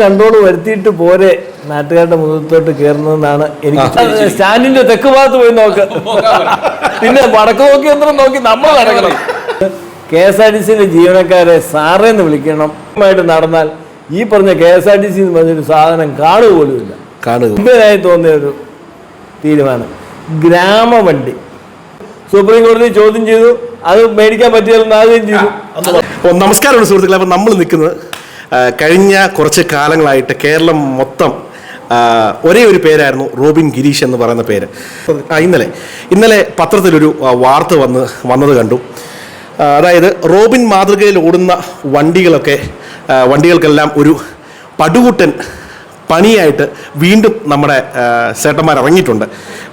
Control വരുത്തിയിട്ട് പോരെ. നാട്ടുകാരുടെ മുഖത്തോട്ട് കയറുന്നതെന്നാണ് എനിക്ക് സ്റ്റാൻഡിന്റെ തെക്ക് ഭാഗത്ത് പോയി നോക്ക്. പിന്നെ വടക്ക് നോക്കി യന്ത്രം നോക്കി? നമ്മൾ നടക്കണം കെ എസ് ആർ ടി സിയിലെ ജീവനക്കാരെ സാറേ എന്ന് വിളിക്കണം. ആയിട്ട് നടന്നാൽ ഈ പറഞ്ഞ K S R T C എന്ന് പറഞ്ഞൊരു സാധനം കാണുക പോലുമില്ല കാണുക മുമ്പേതായി തോന്നിയ ഒരു തീരുമാനം. ഗ്രാമവണ്ടി. സുപ്രീം കോടതി ചോദ്യം ചെയ്തു. അത് മേടിക്കാൻ പറ്റിയാലും ആദ്യം ചെയ്തു. നമസ്കാരമുണ്ട് സുഹൃത്തുക്കളെ. അപ്പോൾ നമ്മൾ നിൽക്കുന്നത് കഴിഞ്ഞ കുറച്ച് കാലങ്ങളായിട്ട് കേരളം മൊത്തം ഒരേ ഒരു പേരായിരുന്നു റോബിൻ ഗിരീഷ് എന്ന് പറയുന്ന പേര്. ഇന്നലെ ഇന്നലെ പത്രത്തിലൊരു വാർത്ത വന്ന് വന്നത് കണ്ടു. അതായത് റോബിൻ മാതൃകയിൽ ഓടുന്ന വണ്ടികളൊക്കെ വണ്ടികൾക്കെല്ലാം ഒരു പടുകൂട്ടൻ പണിയായിട്ട് വീണ്ടും നമ്മുടെ ചേട്ടന്മാർ ഇറങ്ങിയിട്ടുണ്ട്.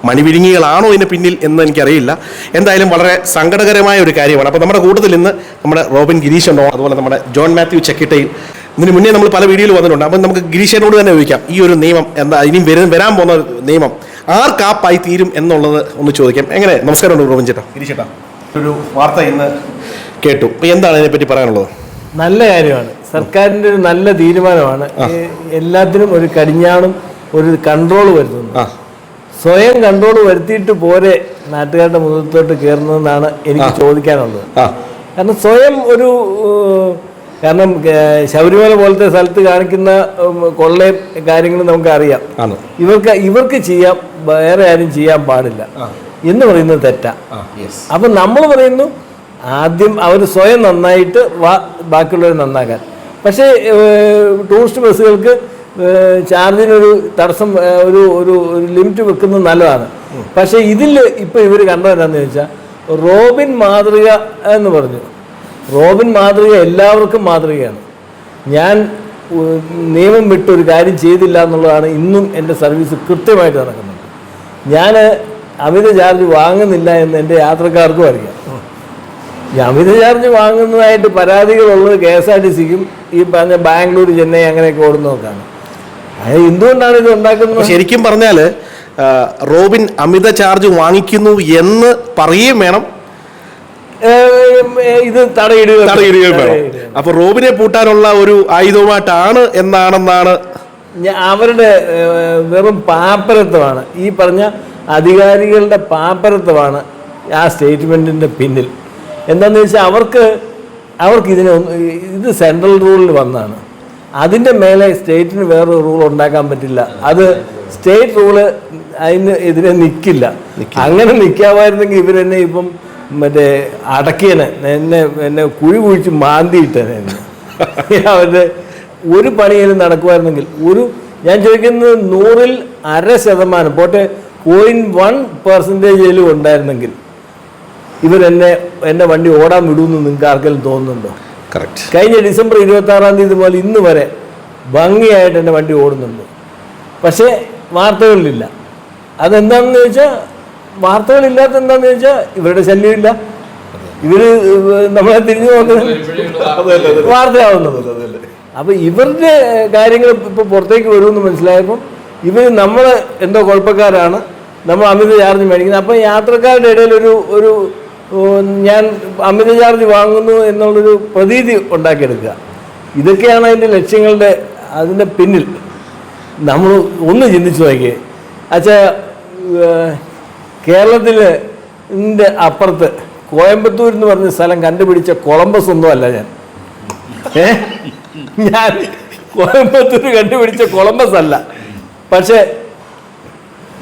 മണിവിഴുങ്ങികളാണോ ഇതിന് പിന്നിൽ എന്ന് എനിക്കറിയില്ല. എന്തായാലും വളരെ സങ്കടകരമായ ഒരു കാര്യമാണ്. അപ്പോൾ നമ്മുടെ കൂട്ടത്തിൽ ഇന്ന് നമ്മുടെ റോബിൻ ഗിരീഷ് ഉണ്ടോ? അതുപോലെ നമ്മുടെ ജോൺ മാത്യു ചെക്കിട്ടയിൽ ഇതിന് മുന്നേ നമ്മൾ പല വീഡിയോയിൽ വന്നിട്ടുണ്ട്. അപ്പം നമുക്ക് ഗിരീഷനോട് തന്നെ ചോദിക്കാം ഈ ഒരു നിയമം എന്താ? ഇനിയും വരും വരാൻ പോകുന്ന ഒരു നിയമം ആർക്കാപ്പായി തീരും എന്നുള്ളത് ഒന്ന് ചോദിക്കാം. എങ്ങനെ? നമസ്കാരം റോബിൻ ചേട്ടാ. ഗിരീഷ് ചേട്ടാ ഒരു വാർത്ത ഇന്ന് കേട്ടു. അപ്പം എന്താണ് ഇതിനെപ്പറ്റി പറയാനുള്ളത്? നല്ല കാര്യമാണ്. സർക്കാരിന്റെ ഒരു നല്ല തീരുമാനമാണ്. ഈ എല്ലാത്തിനും ഒരു കടിഞ്ഞാണും ഒരു കൺട്രോൾ വരുത്തുന്നു സ്വയം കൺട്രോൾ വരുത്തിയിട്ട് പോരെ നാട്ടുകാരുടെ മുഖത്തോട്ട് കയറുന്നതെന്നാണ് എനിക്ക് ചോദിക്കാനുള്ളത്. കാരണം സ്വയം ഒരു കാരണം ശബരിമല പോലത്തെ സ്ഥലത്ത് കാണിക്കുന്ന കൊള്ളയും കാര്യങ്ങളും നമുക്ക് അറിയാം ഇവർക്ക് ഇവർക്ക് ചെയ്യാം വേറെ ആരും ചെയ്യാൻ പാടില്ല. എന്ന് പറയുന്നത് തെറ്റാ. അപ്പൊ നമ്മൾ പറയുന്നു ആദ്യം അവർ സ്വയം നന്നായിട്ട് ബാക്കിയുള്ളവർ നന്നാക്കാൻ. പക്ഷേ ടൂറിസ്റ്റ് ബസ്സുകൾക്ക് ചാർജിനൊരു തടസ്സം ഒരു ഒരു ഒരു ലിമിറ്റ് വെക്കുന്നത് നല്ലതാണ്. പക്ഷേ ഇതിൽ ഇപ്പോൾ ഇവർ കണ്ടതെന്താണെന്ന് ചോദിച്ചാൽ റോബിൻ മാതൃക എന്ന് പറഞ്ഞു. റോബിൻ മാതൃക എല്ലാവർക്കും മാതൃകയാണ്. ഞാൻ നിയമം വിട്ടൊരു കാര്യം ചെയ്തില്ല എന്നുള്ളതാണ് ഇന്നും എന്റെ സർവീസ് കൃത്യമായിട്ട് നടക്കുന്നത് ഞാൻ അമിത ചാർജ് വാങ്ങുന്നില്ല എന്ന് എന്റെ യാത്രക്കാർക്കും അറിയാം. ഈ അമിത ചാർജ് വാങ്ങുന്നതായിട്ട് പരാതികളുള്ളത് കെ എസ് ആർ ടി സിക്കും ഈ പറഞ്ഞ ബാംഗ്ലൂർ ചെന്നൈ അങ്ങനെയൊക്കെ ഓടുന്നവർക്കാണ്. അത് എന്തുകൊണ്ടാണ് ഇത് ഉണ്ടാക്കുന്നത്? ശരിക്കും പറഞ്ഞാൽ റോബിൻ അമിത ചാർജ് വാങ്ങിക്കുന്നു എന്ന് പറയുകയും വേണം. ഇത് തടയിടുക തടയിടുകയും വേണം. തടയിടുക. അപ്പൊ റോബിനെ പൂട്ടാനുള്ള ഒരു ആയുധവുമായിട്ടാണ് എന്നാണെന്നാണ്? അവരുടെ വെറും പാപ്പരത്വമാണ്. ഈ പറഞ്ഞ അധികാരികളുടെ പാപ്പരത്വമാണ് ആ സ്റ്റേറ്റ്മെന്റിന്റെ പിന്നിൽ. എന്താണെന്ന് വെച്ചാൽ അവർക്ക് അവർക്ക് ഇതിനെ ഇത് സെൻട്രൽ റൂളിൽ വന്നാണ്. അതിന്റെ മേലെ സ്റ്റേറ്റിന് വേറൊരു റൂൾ ഉണ്ടാക്കാൻ പറ്റില്ല. അത് സ്റ്റേറ്റ് റൂൾ അതിന് എതിരെ നിൽക്കില്ല അങ്ങനെ നിൽക്കാമായിരുന്നെങ്കിൽ ഇവരെന്നെ ഇപ്പം മറ്റേ അടക്കിയനെ. എന്നെ എന്നെ കുഴി കുഴിച്ച് മാന്തിയിട്ടനെ. അവരുടെ ഒരു പണിയിലും നടക്കുമായിരുന്നെങ്കിൽ ഒരു ഞാൻ ചോദിക്കുന്നത് നൂറിൽ അര ശതമാനം പോട്ടെ പോയിന്റ് വൺ പെർസെന്റേജിലും ഉണ്ടായിരുന്നെങ്കിൽ ഇവരെന്നെ എന്റെ വണ്ടി ഓടാൻ വിടുമെന്ന് നിങ്ങൾക്ക് ആർക്കെങ്കിലും തോന്നുന്നുണ്ടോ? കറക്റ്റ് കഴിഞ്ഞ ഡിസംബർ ഇരുപത്തി ആറാം തീയതി മുതൽ ഇന്ന് വരെ ഭംഗിയായിട്ട് എന്റെ വണ്ടി ഓടുന്നുണ്ട്. പക്ഷേ വാർത്തകളിലില്ല. അതെന്താണെന്ന് ചോദിച്ചാൽ വാർത്തകളില്ലാത്ത എന്താണെന്ന് ചോദിച്ചാൽ ഇവരുടെ ശല്യമില്ല. ഇവർ നമ്മളെ തിരിഞ്ഞു നോക്കുന്നത് വാർത്തയാവുന്നത്. അപ്പൊ ഇവരുടെ കാര്യങ്ങൾ ഇപ്പൊ പുറത്തേക്ക് വരുമെന്ന് മനസ്സിലായപ്പോൾ ഇവർ നമ്മൾ എന്തോ കുഴപ്പക്കാരാണ്. നമ്മൾ അമിത ചാർജ് മേടിക്കുന്നത്. അപ്പോൾ യാത്രക്കാരുടെ ഇടയിൽ ഒരു ഒരു ഞാൻ അമിത ചാർജ് വാങ്ങുന്നു എന്നുള്ളൊരു പ്രതീതി ഉണ്ടാക്കിയെടുക്കുക. ഇതൊക്കെയാണ് അതിന്റെ ലക്ഷ്യങ്ങളുടെ അതിന്റെ പിന്നിൽ. നമ്മൾ ഒന്ന് ചിന്തിച്ചു നോക്കിയേ. അച്ഛാ കേരളത്തിൽ ഇതിന്റെ അപ്പുറത്ത് കോയമ്പത്തൂർ എന്ന് പറഞ്ഞ സ്ഥലം കണ്ടുപിടിച്ച കൊളംബസ് ഒന്നും അല്ല ഞാൻ. ഏ? ഞാൻ കോയമ്പത്തൂർ കണ്ടുപിടിച്ച കൊളംബസ് അല്ല. പക്ഷേ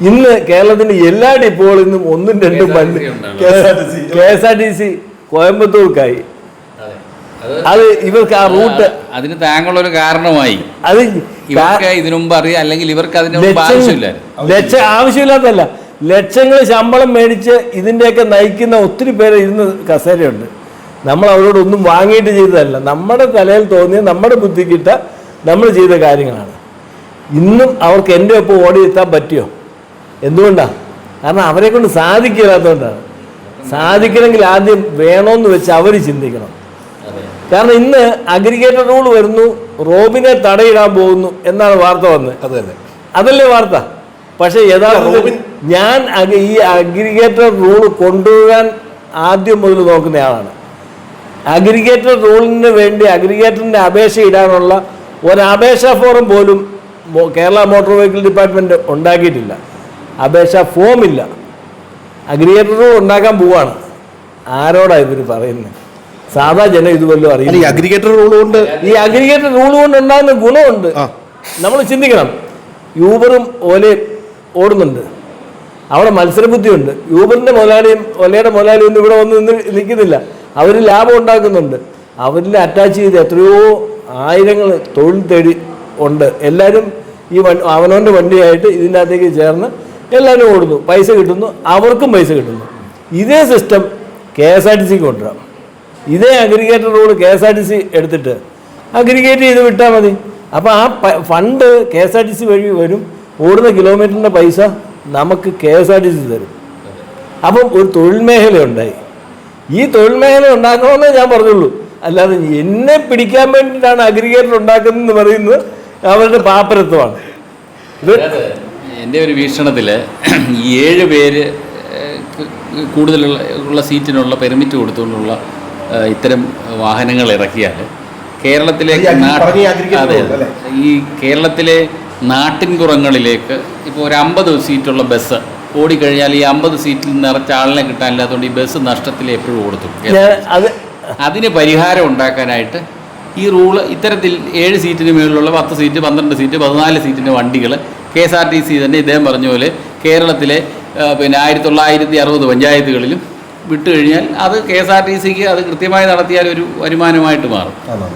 ഇന്ന് കേരളത്തിന്റെ എല്ലാ ഡിപ്പോകളിൽ നിന്നും ഒന്നും രണ്ടും വണ്ടി K S R T C കോയമ്പത്തൂർക്കായി. അത്. ഇവർക്ക് ആ റൂട്ട് അതിന് താങ്കളൊരു കാരണമായി. അത് ഇവർക്ക് ഇതിനു മുമ്പ് അറിയാം അല്ലെങ്കിൽ ഇവർക്ക് അതിന് ആവശ്യമില്ല ലക്ഷ ആവശ്യമില്ലാത്തല്ല ലക്ഷങ്ങൾ ശമ്പളം മേടിച്ച് ഇതിന്റെയൊക്കെ നയിക്കുന്ന ഒത്തിരി പേര് ഇരുന്ന് കസേരയുണ്ട്. നമ്മൾ അവരോടൊന്നും വാങ്ങിയിട്ട് ചെയ്തതല്ല. നമ്മുടെ തലയിൽ തോന്നിയ നമ്മുടെ ബുദ്ധിക്കിട്ട നമ്മൾ ചെയ്ത കാര്യങ്ങളാണ്. ഇന്നും അവർക്ക് എന്റെ ഒപ്പം ഓടി എത്താൻ പറ്റിയോ? എന്തുകൊണ്ടാണ് കാരണം അവരെ കൊണ്ട് സാധിക്കില്ലാത്തതുകൊണ്ടാണ്. സാധിക്കണമെങ്കിൽ ആദ്യം വേണമെന്ന് വെച്ച് അവർ ചിന്തിക്കണം. കാരണം ഇന്ന് അഗ്രിഗേറ്റർ റൂൾ വരുന്നു റോബിനെ തടയിടാൻ പോകുന്നു എന്നാണ് വാർത്ത വന്നത്. അതല്ലേ വാർത്ത? പക്ഷേ യഥാർത്ഥത്തിൽ ഞാൻ ഈ അഗ്രിഗേറ്റർ റൂൾ കൊണ്ടുപോകാൻ ആദ്യം മുതൽ നോക്കുന്നയാളാണ് അഗ്രിഗേറ്റർ റൂളിന് വേണ്ടി അഗ്രിഗേറ്ററിന്റെ അപേക്ഷ ഇടാനുള്ള ഒരപേക്ഷ ഫോറം പോലും കേരള മോട്ടോർ വെഹിക്കിൾ ഡിപ്പാർട്ട്മെന്റ് ഉണ്ടാക്കിയിട്ടില്ല. അപേക്ഷാ ഫോം ഇല്ല. അഗ്രിഗേറ്റർ റൂൾ ഉണ്ടാക്കാൻ പോവാണ്. ആരോടാ ഇവർ പറയുന്നത് സാധാ ജനം ഇതുപോലും അറിയില്ല ഈ അഗ്രിഗേറ്റർ റൂൾ കൊണ്ട് ഈ അഗ്രിഗേറ്റർ റൂൾ കൊണ്ട് ഉണ്ടാകുന്ന ഗുണമുണ്ട്. നമ്മൾ ചിന്തിക്കണം. യൂബറും ഓലയും ഓടുന്നുണ്ട്. അവിടെ മത്സരബുദ്ധിയുണ്ട്. യൂബറിന്റെ മുതലാളിയും ഒലയുടെ മുതലാളിയും ഒന്നും ഇവിടെ വന്ന് നിന്ന് നിൽക്കുന്നില്ല. അവർ ലാഭം ഉണ്ടാക്കുന്നുണ്ട്. അവരിൽ അറ്റാച്ച് ചെയ്ത് എത്രയോ ആയിരങ്ങൾ തൊഴിൽ തേടി ഉണ്ട്. എല്ലാവരും ഈ വണ്ടി അവനവന്റെ വണ്ടിയായിട്ട് ഇതിന്റെ അകത്തേക്ക് ചേർന്ന് എല്ലാവരും ഓടുന്നു. പൈസ കിട്ടുന്നു. അവർക്കും പൈസ കിട്ടുന്നു. ഇതേ system K S R T സിക്ക് കൊണ്ടുവരാം. ഇതേ aggregator road K S R T C എടുത്തിട്ട് അഗ്രിഗേറ്റ് ചെയ്ത് വിട്ടാൽ മതി. അപ്പോൾ ആ fund K S R T C വഴി വരും. ഓടുന്ന കിലോമീറ്ററിന്റെ പൈസ നമുക്ക് K S R T C തരും. അപ്പം ഒരു തൊഴിൽ മേഖല ഉണ്ടായി ഈ തൊഴിൽ മേഖല ഉണ്ടാക്കണമെന്നേ ഞാൻ പറഞ്ഞുള്ളൂ. അല്ലാതെ എന്നെ പിടിക്കാൻ വേണ്ടിയിട്ടാണ് അഗ്രിഗേറ്റർ ഉണ്ടാക്കുന്നതെന്ന് പറയുന്നത് അവരുടെ പാപ്പരത്വമാണ്. ഇത് എന്റെ ഒരു വീക്ഷണത്തിൽ ഈ ഏഴ് പേര് കൂടുതലുള്ള ഉള്ള സീറ്റിനുള്ള പെർമിറ്റ് കൊടുത്തുകൊണ്ടുള്ള ഇത്തരം വാഹനങ്ങൾ ഇറക്കിയാൽ കേരളത്തിലെ അതെ ഈ കേരളത്തിലെ നാട്ടിൻപുറങ്ങളിലേക്ക് ഇപ്പോൾ ഒരു അമ്പത് സീറ്റുള്ള ബസ് ഓടിക്കഴിഞ്ഞാൽ ഈ അമ്പത് സീറ്റിൽ നിറച്ച ആളിനെ കിട്ടാനില്ലാത്തതുകൊണ്ട് ഈ ബസ് നഷ്ടത്തിൽ എപ്പോഴും ഓടുത്തു അത് അതിന് പരിഹാരം ഉണ്ടാക്കാനായിട്ട് ഈ റൂൾ ഇത്തരത്തിൽ ഏഴ് സീറ്റിന് മുകളിലുള്ള പത്ത് സീറ്റ് പന്ത്രണ്ട് സീറ്റ് പതിനാല് സീറ്റിന്റെ വണ്ടികൾ K S R T C തന്നെ ഇദ്ദേഹം പറഞ്ഞ പോലെ കേരളത്തിലെ പിന്നെ ആയിരത്തി തൊള്ളായിരത്തി അറുപത് പഞ്ചായത്തുകളിലും വിട്ടു കഴിഞ്ഞാൽ അത് കെ എസ് ആർ ടി സിക്ക് അത് കൃത്യമായി നടത്തിയാൽ ഒരു വരുമാനമായിട്ട് മാറും.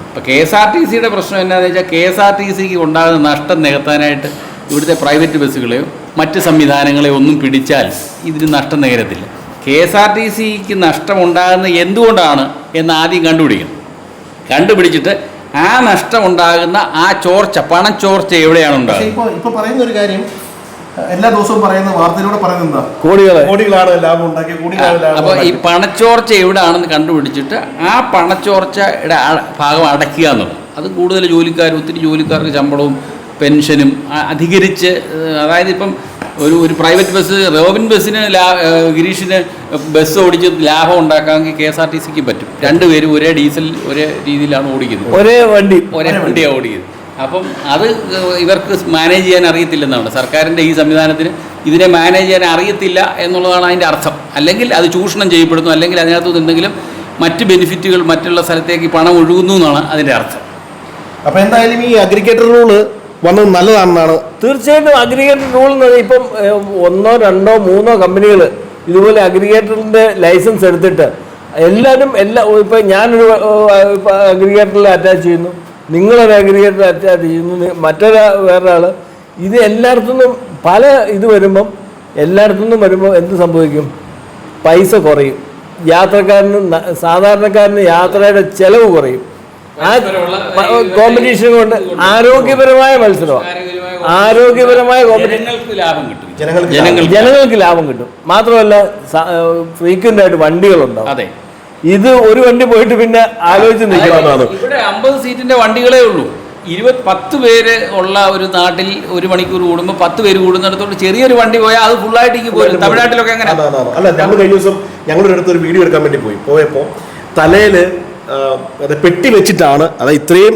അപ്പോൾ കെ എസ് ആർ ടി സിയുടെ പ്രശ്നം എന്താണെന്ന് വെച്ചാൽ കെ എസ് ആർ ടി സിക്ക് ഉണ്ടാകുന്ന നഷ്ടം നികത്താനായിട്ട് ഇവിടുത്തെ പ്രൈവറ്റ് ബസ്സുകളെയോ മറ്റ് സംവിധാനങ്ങളെയോ ഒന്നും പിടിച്ചാൽ ഇതിന് നഷ്ടം നികരത്തില്ല. കെ എസ് ആർ ടി സിക്ക് നഷ്ടമുണ്ടാകുന്ന എന്തുകൊണ്ടാണ് എന്ന് ആദ്യം കണ്ടുപിടിക്കണം. കണ്ടുപിടിച്ചിട്ട് ആ നഷ്ടം ഉണ്ടാകുന്ന ആ ചോർച്ച പണം ചോർച്ച എവിടെയാണ് ഉണ്ടാകുന്നത്? ഇപ്പോൾ ഇപ്പൊ പറയുന്ന ഒരു കാര്യം എല്ലാ ദിവസവും പറയുന്ന വാർത്തയിലൂടെ പറയുന്നത് കോടികളെ. കോടികളാണ് ലാഭം ഉണ്ടാക്കിയ കോടികളാണ് അപ്പൊ അപ്പോൾ ഈ. പണച്ചോർച്ച എവിടെയാണെന്ന് കണ്ടുപിടിച്ചിട്ട് ആ പണച്ചോർച്ചയുടെ ഭാഗം അടയ്ക്കുക എന്നുള്ളത്. അത് കൂടുതൽ ജോലിക്കാർ ഒത്തിരി ജോലിക്കാർക്ക് ശമ്പളവും പെൻഷനും അധികരിച്ച് അതായത് ഇപ്പം ഒരു ഒരു പ്രൈവറ്റ് ബസ് റോബിൻ ബസ്സിന് ലാ ഗിരീഷിന് ബസ് ഓടിച്ച് ലാഭം ഉണ്ടാക്കാമെങ്കിൽ കെ എസ് ആർ ടി സിക്ക് പറ്റും. രണ്ടുപേരും ഒരേ ഡീസൽ ഒരേ രീതിയിലാണ് ഓടിക്കുന്നത്. ഒരേ വണ്ടി. ഒരേ വണ്ടിയാണ് ഓടിയത് അപ്പം അത് ഇവർക്ക് മാനേജ് ചെയ്യാൻ അറിയത്തില്ലെന്നാണ്. സർക്കാരിന്റെ ഈ സംവിധാനത്തിന് ഇതിനെ മാനേജ് ചെയ്യാൻ അറിയത്തില്ല എന്നുള്ളതാണ് അതിന്റെ അർത്ഥം. അല്ലെങ്കിൽ അത് ചൂഷണം ചെയ്യപ്പെടുന്നു അല്ലെങ്കിൽ അതിനകത്ത് നിന്നെങ്കിലും എന്തെങ്കിലും മറ്റ് ബെനിഫിറ്റുകൾ മറ്റുള്ള സ്ഥലത്തേക്ക് പണം ഒഴുകുന്നു എന്നാണ് അതിന്റെ അർത്ഥം. അപ്പോൾ എന്തായാലും ഈ അഗ്രിഗേറ്റർ റൂൾ വന്നത് നല്ലതാണെന്നാണ്. തീർച്ചയായിട്ടും അഗ്രിഗേറ്റർ റൂൾ എന്ന് പറഞ്ഞാൽ ഇപ്പം ഒന്നോ രണ്ടോ മൂന്നോ കമ്പനികൾ ഇതുപോലെ അഗ്രിഗേറ്ററിന്റെ ലൈസൻസ് എടുത്തിട്ട് എല്ലാവരും എല്ലാ ഇപ്പം ഞാനൊരു അഗ്രിഗേറ്ററിൽ അറ്റാച്ച് ചെയ്യുന്നു. നിങ്ങളൊരു അഗ്രിഗേറ്ററിൽ അറ്റാച്ച് ചെയ്യുന്നു മറ്റൊരാ വേറൊരാൾ ഇത് എല്ലായിടത്തുനിന്നും പല ഇത് വരുമ്പം എല്ലായിടത്തുനിന്നും വരുമ്പോൾ എന്ത് സംഭവിക്കും? പൈസ കുറയും. യാത്രക്കാരന് സാധാരണക്കാരന് യാത്രയുടെ ചെലവ് കുറയും. ആ കോമ്പറ്റീഷൻ കൊണ്ട് ആരോഗ്യപരമായ മത്സരമാണ് ആരോഗ്യപരമായ കോമ്പറ്റീഷൻ ജനങ്ങൾക്ക് ലാഭം കിട്ടും. ജനങ്ങൾക്ക് ജനങ്ങൾക്ക് ജനങ്ങൾക്ക് ലാഭം കിട്ടും. മാത്രമല്ല ഫ്രീക്വന്റ് ആയിട്ട് വണ്ടികളുണ്ടാവും. അതെ. ഇത് ഒരു വണ്ടി പോയിട്ട് പിന്നെ ആലോചിച്ച് നിൽക്കണമെന്നാണ് ഇവിടെ അമ്പത് സീറ്റിന്റെ വണ്ടികളേ ഉള്ളൂ. ഇരുപത് പത്ത് പേര് ഉള്ള ഒരു നാട്ടിൽ ഒരു മണിക്കൂർ കൂടുമ്പോൾ പത്ത് പേര് കൂടുന്നിടത്തോട്ട് ചെറിയൊരു വണ്ടി പോയാൽ അത് ഫുള്ളായിട്ട് ഇങ്ങനെ പോരും. തമിഴ്നാട്ടിലൊക്കെ അങ്ങനെ. അല്ല നമ്മൾ കഴിഞ്ഞ ദിവസം ഞങ്ങളുടെ അടുത്ത് ഒരു വീഡിയോ എടുക്കാൻ വേണ്ടി പോയി. പോയപ്പോൾ തലയിൽ അത് പെട്ടി വെച്ചിട്ടാണ് അതായത് ഇത്രയും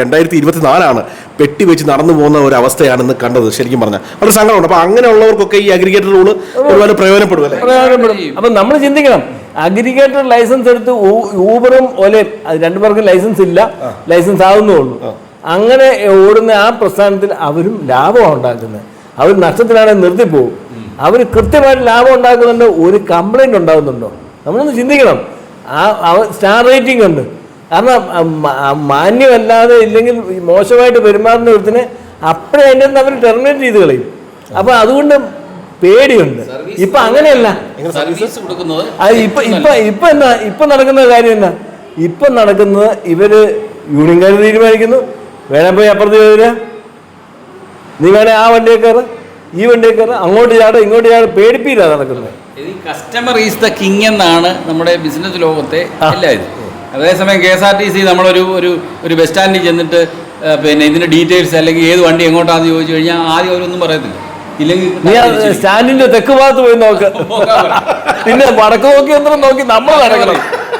രണ്ടായിരത്തി ഇരുപത്തി നാലാണ് പെട്ടി വെച്ച് നടന്നു പോകുന്ന ഒരു അവസ്ഥയാണെന്ന് കണ്ടത് ശരിക്കും പറഞ്ഞാൽ. വളരെ സങ്കടമുണ്ട്. അപ്പൊ അങ്ങനെയുള്ളവർക്കൊക്കെ ഈ അഗ്രിഗേറ്റർ റൂൾ ഒരുപാട് പ്രയോജനപ്പെടും അല്ലേ? പ്രയോജനപ്പെടും. അപ്പൊ നമ്മൾ ചിന്തിക്കണം അഗ്രിഗേറ്റർ ലൈസൻസ് എടുത്ത് ഊബറും ഒലയും അത് രണ്ടുപേർക്കും ലൈസൻസ് ഇല്ല. ലൈസൻസ് ആവുന്നേ ഉള്ളൂ. അങ്ങനെ ഓടുന്ന ആ പ്രസ്ഥാനത്തിൽ അവരും ലാഭമാണ് ഉണ്ടാക്കുന്നത്. അവർ നഷ്ടത്തിലാണെങ്കിൽ നിർത്തിപ്പോകും അവർ കൃത്യമായിട്ട് ലാഭം ഉണ്ടാക്കുന്നുണ്ട്. ഒരു കംപ്ലൈന്റ് ഉണ്ടാകുന്നുണ്ടോ? നമ്മളൊന്ന് ചിന്തിക്കണം. ആ സ്റ്റാർ റേറ്റിംഗ് ഉണ്ട്. കാരണം മാന്യമല്ലാതെ ഇല്ലെങ്കിൽ മോശമായിട്ട് പെരുമാറുന്ന ഒരുത്തിനെ അപ്പോഴേ അതിന്റെ അവർ ടെർമിനേറ്റ് ചെയ്ത് കളയും. അപ്പോൾ അതുകൊണ്ട് പേടിയുണ്ട്. ഇപ്പൊ അങ്ങനെയല്ല. അത് ഇപ്പൊ ഇപ്പൊ ഇപ്പൊ എന്താ ഇപ്പൊ നടക്കുന്ന കാര്യം എന്നാ ഇപ്പൊ നടക്കുന്നത് ഇവർ യൂണിയൻകാർ തീരുമാനിക്കുന്നു. വേണേ പോയി അപ്പുറത്ത് വരിക. നീ വേണേ ആ വണ്ടിയെ കയറ് ഈ വണ്ടിയെ കയറ് അങ്ങോട്ട് ചാട ഇങ്ങോട്ട് ചാട. പേടിപ്പില്ല നടക്കുന്നത്. കസ്റ്റമർ ഈസ് ദ കിങ് എന്നാണ് നമ്മുടെ ബിസിനസ് ലോകത്തെ അതേസമയം K S R T C നമ്മളൊരു ഒരു ഒരു ബസ് സ്റ്റാൻഡിൽ ചെന്നിട്ട് പിന്നെ ഇതിന്റെ ഡീറ്റെയിൽസ് അല്ലെങ്കിൽ ഏത് വണ്ടി എങ്ങോട്ടാന്ന് ചോദിച്ചു കഴിഞ്ഞാൽ ആദ്യം അവരൊന്നും പറയത്തില്ല. നീ സ്റ്റാൻഡിന്റെ തെക്ക് ഭാഗത്ത് പോയി നോക്ക്. പിന്നെ വടക്ക് നോക്കി യന്ത്രം നോക്കി നമ്മൾ നടക്കണം.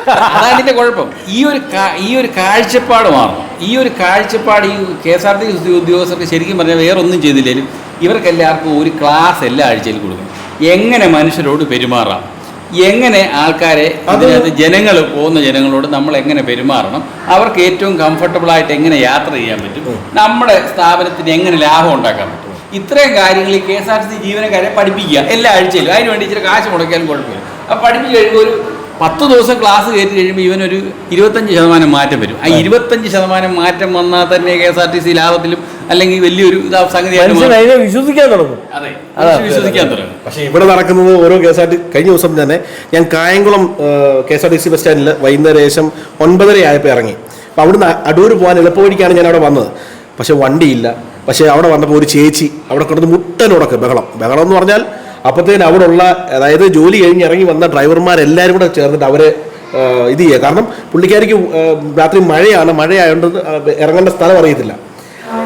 അതാണ് ഇതിന്റെ കുഴപ്പം. ഈ ഒരു ഈ ഒരു കാഴ്ചപ്പാട് മാറണം. ഈ ഒരു കാഴ്ചപ്പാട് ഈ K S R T C ഉദ്യോഗസ്ഥർക്ക് ശരിക്കും പറഞ്ഞാൽ വേറെ ഒന്നും ചെയ്തില്ലെങ്കിലും ഇവർക്കെല്ലാവർക്കും ഒരു ക്ലാസ് എല്ലാ ആഴ്ചയിൽ കൊടുക്കും. എങ്ങനെ മനുഷ്യരോട് പെരുമാറാം? എങ്ങനെ ആൾക്കാരെ അതിനകത്ത് ജനങ്ങൾ പോകുന്ന ജനങ്ങളോട് നമ്മൾ എങ്ങനെ പെരുമാറണം? അവർക്ക് ഏറ്റവും കംഫർട്ടബിൾ ആയിട്ട് എങ്ങനെ യാത്ര ചെയ്യാൻ പറ്റും? നമ്മുടെ സ്ഥാപനത്തിന് എങ്ങനെ ലാഭം ഉണ്ടാക്കാൻ പറ്റും? ഇത്രയും കാര്യങ്ങൾ ഈ K S R T C ജീവനക്കാരെ പഠിപ്പിക്കുക എല്ലാ ആഴ്ചയിലും. അതിന് വേണ്ടി ഇച്ചിരി കാശ് മുടക്കിയാലും കുഴപ്പമില്ല. അപ്പം പഠിപ്പിച്ച് കഴിയുമ്പോൾ ഒരു പത്ത് ദിവസം ക്ലാസ് കയറ്റി കഴിയുമ്പോൾ ഇവനൊരു ഇരുപത്തഞ്ച് ശതമാനം മാറ്റം വരും. ആ ഇരുപത്തഞ്ച് ശതമാനം മാറ്റം വന്നാൽ തന്നെ K S R T C ലാഭത്തിലും അല്ലെങ്കിൽ വലിയൊരു ഇതാ സംഗതിയായിട്ട് വിശ്വസിക്കാൻ തുടങ്ങും. വിശ്വസിക്കാൻ തുടങ്ങും. പക്ഷേ ഇവിടെ നടക്കുന്നത് ഓരോ കെ എസ് ആർ ടി കഴിഞ്ഞ ദിവസം തന്നെ ഞാൻ Kayamkulam K S R T C bus സ്റ്റാൻഡിൽ വൈകുന്നേരം ഏകദേശം ഒൻപതര ആയപ്പോൾ ഇറങ്ങി. അപ്പോൾ അവിടുന്ന് അടൂർ പോകാൻ എളുപ്പവഴിക്കാണ് ഞാൻ അവിടെ വന്നത്. പക്ഷെ വണ്ടിയില്ല. പക്ഷേ അവിടെ വന്നപ്പോൾ ഒരു ചേച്ചി അവിടെ കിടന്ന് മുട്ടനുടക്ക് ബഹളം. ബഹളം എന്ന് പറഞ്ഞാൽ അപ്പോഴത്തേന് അവിടെ ഉള്ള അതായത് ജോലി കഴിഞ്ഞ് ഇറങ്ങി വന്ന ഡ്രൈവർമാരെല്ലാവരും കൂടെ ചേർന്നിട്ട് അവരെ ഇത് ചെയ്യുക. കാരണം പുള്ളിക്കാരിക്ക് രാത്രി മഴയാണ് മഴയായതുകൊണ്ട് ഇറങ്ങേണ്ട സ്ഥലം അറിയത്തില്ല.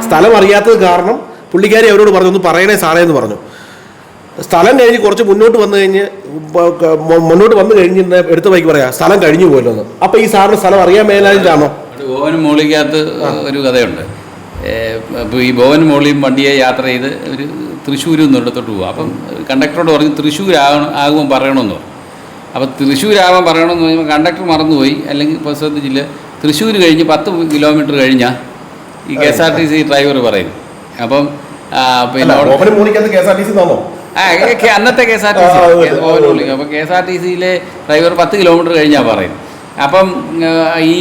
സ്ഥലം അറിയാത്തത് കാരണം പുള്ളിക്കാരി അവരോട് പറഞ്ഞു ഒന്ന് പറയണേ സാറേ എന്ന് പറഞ്ഞു. സ്ഥലം കഴിഞ്ഞ് കുറച്ച് മുന്നോട്ട് വന്നു കഴിഞ്ഞ് മുന്നോട്ട് വന്നു കഴിഞ്ഞ് എടുത്ത ബൈക്ക് പറയാം സ്ഥലം കഴിഞ്ഞു പോയല്ലോ എന്ന്. അപ്പൊ ഈ സാറിന് സ്ഥലം അറിയാൻ മേലായിട്ടാണോ ഓവന് മോളിക്കകത്ത് ഒരു കഥയുണ്ട്. അപ്പോൾ ഈ ഭവൻ മോളിയും വണ്ടിയെ യാത്ര ചെയ്ത് ഒരു തൃശ്ശൂരിൽ നിന്ന് ഒരിടത്തോട്ട് പോകും അപ്പം കണ്ടക്ടറോട് പറഞ്ഞു തൃശ്ശൂർ ആകണം ആകുമ്പോൾ പറയണമെന്ന് പറഞ്ഞു. അപ്പോൾ തൃശ്ശൂരാകാൻ പറയണമെന്ന് പറയുമ്പോൾ കണ്ടക്ടർ മറന്നുപോയി. അല്ലെങ്കിൽ ഇപ്പോൾ ശ്രദ്ധിച്ചില്ല. തൃശ്ശൂർ കഴിഞ്ഞ് പത്ത് കിലോമീറ്റർ കഴിഞ്ഞാൽ ഈ K S R T C driver പറയും അപ്പം പിന്നെ അന്നത്തെ K S R T C അപ്പം അപ്പോൾ കെ എസ് ആർ ടി സിയിലെ ഡ്രൈവർ പത്ത് കിലോമീറ്റർ കഴിഞ്ഞാൽ പറയും അപ്പം ഈ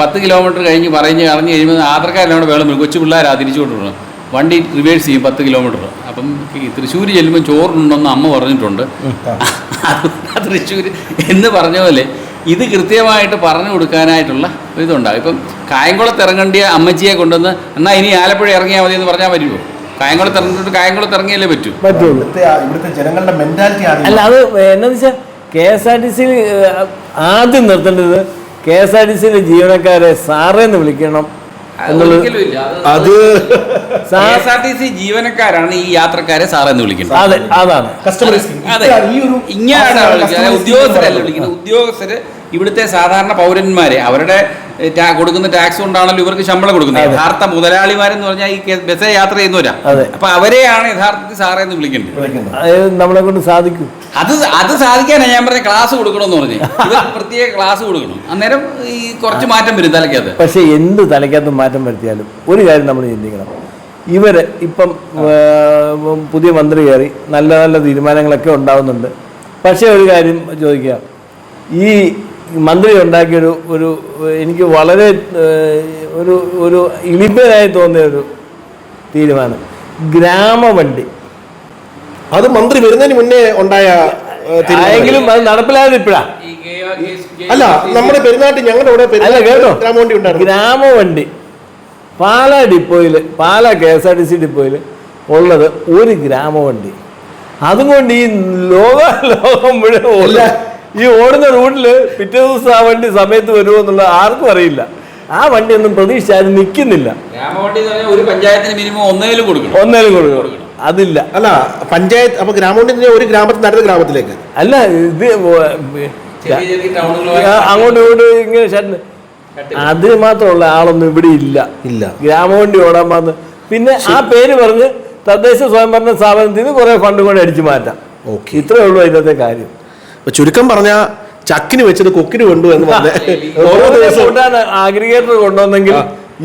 പത്ത് കിലോമീറ്റർ കഴിഞ്ഞ് പറഞ്ഞ് അറിഞ്ഞ് കഴിയുമ്പോൾ ആധാർക്കാരെല്ലാം കൂടെ വേളം വരും കൊച്ചു പിള്ളേരാ തിരിച്ചു കൊണ്ടുവരണം വണ്ടി റിവേഴ്സ് ചെയ്യും പത്ത് കിലോമീറ്റർ. അപ്പം ഈ തൃശ്ശൂർ ചെല്ലുമ്പോൾ ചോറുണ്ടെന്ന് അമ്മ പറഞ്ഞിട്ടുണ്ട്. അത് തൃശ്ശൂർ എന്ന് പറഞ്ഞ പോലെ ഇത് കൃത്യമായിട്ട് പറഞ്ഞു കൊടുക്കാനായിട്ടുള്ള ഇതുണ്ടാകും. ഇപ്പം കായംകുളത്ത് ഇറങ്ങേണ്ടിയ അമ്മച്ചിയെ കൊണ്ടുവന്ന് എന്നാൽ ഇനി ആലപ്പുഴ ഇറങ്ങിയാൽ മതി എന്ന് പറഞ്ഞാൽ വരുമോ കായംകുളത്ത് ഇറങ്ങിയിട്ട് കായംകുളത്ത് ഇറങ്ങിയാലേ പറ്റൂ? പറ്റുള്ളൂ ഇവിടുത്തെ ഇവിടുത്തെ ജനങ്ങളുടെ മെന്റാലിറ്റി അല്ല അത് എന്താണെന്ന് വെച്ചാൽ കെ എസ് ആർ ടി സിയിൽ ആദ്യം നിർത്തേണ്ടത് കെ എസ് ആർ ടി സിയിലെ ജീവനക്കാരെ സാറേ എന്ന് വിളിക്കണം. അത് സാ- കെ എസ് ആർ ടി ജീവനക്കാരാണ് ഈ യാത്രക്കാരെ സാറെന്ന് വിളിക്കുന്നത്. അതെ അതാണ്. കസ്റ്റമർ അതെ. ഇങ്ങനെയാണ് ഉദ്യോഗസ്ഥരല്ല വിളിക്കുന്നത്. ഉദ്യോഗസ്ഥര് ഇവിടുത്തെ സാധാരണ പൗരന്മാരെ അവരുടെ കൊടുക്കുന്ന ടാക്സ് കൊണ്ടാണല്ലോ ഇവർക്ക് ശമ്പളം കൊടുക്കുന്നത്. യഥാർത്ഥ മുതലാളിമാരെന്ന് പറഞ്ഞാൽ ഈ ബസ് യാത്ര ചെയ്യുന്നവരാ. അപ്പൊ അവരെയാണ് യഥാർത്ഥത്തിൽ സാറേ എന്ന് വിളിക്കേണ്ടത്. നമ്മളെ കൊണ്ട് സാധിക്കും. അത് അത് സാധിക്കാനാണ് ഞാൻ പറഞ്ഞ ക്ലാസ് കൊടുക്കണമെന്ന് പറഞ്ഞു. ഇവർ പ്രത്യേക ക്ലാസ് കൊടുക്കണം. അന്നേരം ഈ കുറച്ച് മാറ്റം വരും തലയ്ക്കകത്ത്. പക്ഷേ എന്ത് തലയ്ക്കകത്ത് മാറ്റം വരുത്തിയാലും ഒരു കാര്യം നമ്മൾ ചിന്തിക്കണം. ഇവർ ഇപ്പം പുതിയ മന്ത്രി കയറി നല്ല നല്ല തീരുമാനങ്ങളൊക്കെ ഉണ്ടാവുന്നുണ്ട്. പക്ഷേ ഒരു കാര്യം ചോദിക്കുക ഈ മന്ത്രി ഉണ്ടാക്കിയൊരു ഒരു എനിക്ക് വളരെ ഒരു ഒരു ഇളിപ്പനായി തോന്നിയ ഒരു തീരുമാനം. ഗ്രാമവണ്ടി. അത് മന്ത്രി വരുന്നതിന് മുന്നേ ഉണ്ടായ എങ്കിലും അത് നടപ്പിലായത് ഇപ്പോഴാ. അല്ല നമ്മുടെ പെരുന്നാട്ടിൽ ഞങ്ങളുടെ ഇവിടെ അല്ല കേട്ടോ. ഗ്രാമവണ്ടി ഉണ്ടായിരുന്നു. ഗ്രാമവണ്ടി. പാലാ ഡിപ്പോയിൽ Pala K S R T C ഡിപ്പോയിൽ ഉള്ളത് ഒരു ഗ്രാമവണ്ടി. അതുകൊണ്ട് ഈ ലോക ലോകം മുഴുവൻ ഈ ഓടുന്ന റൂട്ടിൽ പിറ്റേ ദിവസം ആ വണ്ടി സമയത്ത് വരുമോ എന്നുള്ള ആർക്കും അറിയില്ല. ആ വണ്ടി ഒന്നും പ്രതീക്ഷിച്ചാൽ നിൽക്കുന്നില്ല. ഗ്രാമവണ്ടി എന്ന് പറഞ്ഞാൽ ഒരു പഞ്ചായത്തിന് മിനിമം ഒന്നേലും കൊടുക്കണം. ഒന്നേലും കൊടുക്കണം. അതില്ല. അല്ല പഞ്ചായത്ത് അപ്പൊ ഗ്രാമവണ്ടി എന്ന് ഒരു ഗ്രാമത്തിൽ നിന്ന് അടുത്ത ഗ്രാമത്തിലേക്ക്. അല്ല ഇത് അങ്ങോട്ടും ഇങ്ങോട്ടും ഇങ്ങനെ അത് മാത്രമുള്ള ആളൊന്നും ഇവിടെ ഇല്ല. ഇല്ല. ഗ്രാമവണ്ടി ഓടാൻ വന്ന്. പിന്നെ ആ പേര് പറഞ്ഞ് തദ്ദേശ സ്വയംഭരണ സ്ഥാപനത്തിൽ നിന്ന് കുറെ ഫണ്ട് കൂടെ അടിച്ചു മാറ്റാം. ഓക്കെ. ഇത്രേ ഉള്ളൂ അതിനകത്തെ കാര്യം. അപ്പൊ ചുരുക്കം പറഞ്ഞ ചക്കിന് വെച്ചത് കൊക്കിന് കൊണ്ടു എന്ന് പറഞ്ഞ ഓരോ ദിവസം ദിവസവും പൂട്ടാൻ കൊണ്ടുവന്നെങ്കിൽ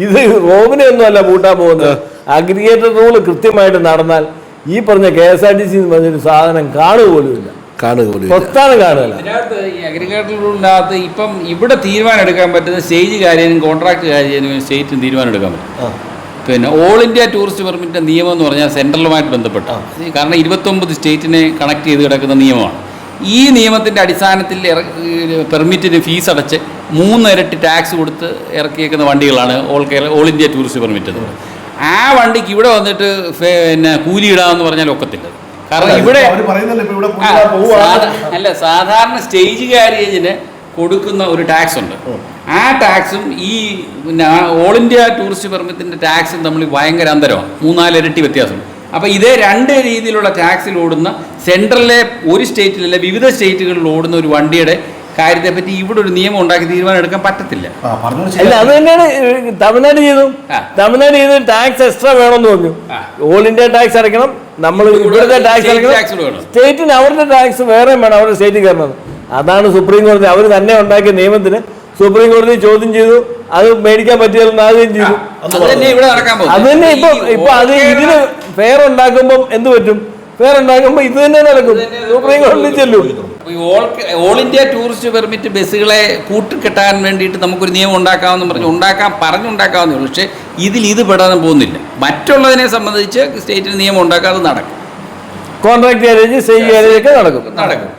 ഇത് റോബിനെ ഒന്നും അല്ല പൂട്ടാൻ പോകുന്നത്. അഗ്രിഗേറ്റർ റൂൾ കൃത്യമായിട്ട് നടന്നാൽ ഈ പറഞ്ഞ K S R T C പറഞ്ഞൊരു സാധനം കാണുക പോലുമില്ല കാണുക പോലും ഇല്ല. പ്രസ്ഥാനം കാണുകയല്ല. ഇതിനകത്ത് ഈ അഗ്രികൾച്ചർ റൂളിനകത്ത് ഇപ്പം ഇവിടെ തീരുമാനം എടുക്കാൻ പറ്റുന്ന സ്റ്റേജ് കാര്യം കോൺട്രാക്ട് കാര്യം സ്റ്റേറ്റിന് തീരുമാനം എടുക്കാൻ പറ്റും പിന്നെ ഓൾ ഇന്ത്യ ടൂറിസ്റ്റ് പെർമിറ്റിന്റെ നിയമം എന്ന് പറഞ്ഞാൽ സെൻട്രലുമായിട്ട് ബന്ധപ്പെട്ട. കാരണം ഇരുപത്തൊമ്പത് സ്റ്റേറ്റിനെ കണക്ട് ചെയ്ത് കിടക്കുന്ന നിയമമാണ്. ഈ നിയമത്തിന്റെ അടിസ്ഥാനത്തിൽ പെർമിറ്റിന് ഫീസ് അടച്ച് മൂന്നിരട്ടി ടാക്സ് കൊടുത്ത് ഇറക്കിയേക്കുന്ന വണ്ടികളാണ് all Kerala all India tourist permit ആ വണ്ടിക്ക് ഇവിടെ വന്നിട്ട് പിന്നെ കൂലി ഇടാമെന്ന് പറഞ്ഞാൽ ഒക്കത്തില്ല. കാരണം ഇവിടെ അല്ല സാധാരണ സ്റ്റേജ് കാരേജിന് കൊടുക്കുന്ന ഒരു ടാക്സ് ഉണ്ട്. ആ ടാക്സും ഈ പിന്നെ ഓൾ ഇന്ത്യ ടൂറിസ്റ്റ് പെർമിറ്റിന്റെ ടാക്സും തമ്മിൽ ഭയങ്കര അന്തരമാണ്. മൂന്നാലിരട്ടി വ്യത്യാസമുണ്ട്. അപ്പോൾ ഇതേ രണ്ട് രീതിയിലുള്ള ടാക്സിൽ ഓടുന്ന സെൻട്രലിലെ ഒരു സ്റ്റേറ്റിലല്ല വിവിധ സ്റ്റേറ്റുകളിൽ ഓടുന്ന ഒരു വണ്ടിയുടെ കാര്യത്തെ പറ്റി ഇവിടെ ഒരു നിയമം ഉണ്ടാക്കി തീരുമാനം എടുക്കാൻ പറ്റത്തില്ല. അല്ല അത് തന്നെയാണ് തമിഴ്നാട് ചെയ്തു. തമിഴ്നാട് ചെയ്ത് ടാക്സ് എക്സ്ട്രാ വേണമെന്ന് പറഞ്ഞു. ഓൾ ഇന്ത്യ ടാക്സ് അടയ്ക്കണം നമ്മൾ ഇവിടെ ഇവിടുത്തെ ടാക്സ് അടയ്ക്കണം. വേണം. സ്റ്റേറ്റിന് അവരുടെ ടാക്സ് വേറെ വേണം അവരുടെ സ്റ്റേറ്റിൽ കയറണം. അതാണ് സുപ്രീം കോടതി അവർ തന്നെ ഉണ്ടാക്കിയ നിയമത്തിന് സുപ്രീം കോടതി ചോദ്യം ചെയ്തു. അത് മേടിക്കാൻ പറ്റിയാലും ആകുകയും ചെയ്തു. അത് തന്നെ ഇപ്പൊ ഇപ്പൊ അത് ഇതിന് ഫെയർ ഉണ്ടാക്കുമ്പോൾ എന്ത് പറ്റും? ഫെയർ ഉണ്ടാക്കുമ്പോ ഇത് തന്നെ നടക്കും. സുപ്രീം കോടതി ചെല്ലും. All all India tourist permit ബസ്സുകളെ കൂട്ടിക്കെട്ടാൻ വേണ്ടിയിട്ട് നമുക്കൊരു നിയമം ഉണ്ടാക്കാമെന്ന് പറഞ്ഞു. ഉണ്ടാക്കാൻ പറഞ്ഞുണ്ടാക്കാവുന്നേ ഉള്ളൂ. പക്ഷേ ഇതിൽ ഇത് പെടാൻ പോകുന്നില്ല. മറ്റുള്ളതിനെ സംബന്ധിച്ച് സ്റ്റേറ്റിന് നിയമം ഉണ്ടാക്കാതെ നടക്കും. കോൺട്രാക്ട് മാരേജ് ഒക്കെ നടക്കും. നടക്കും.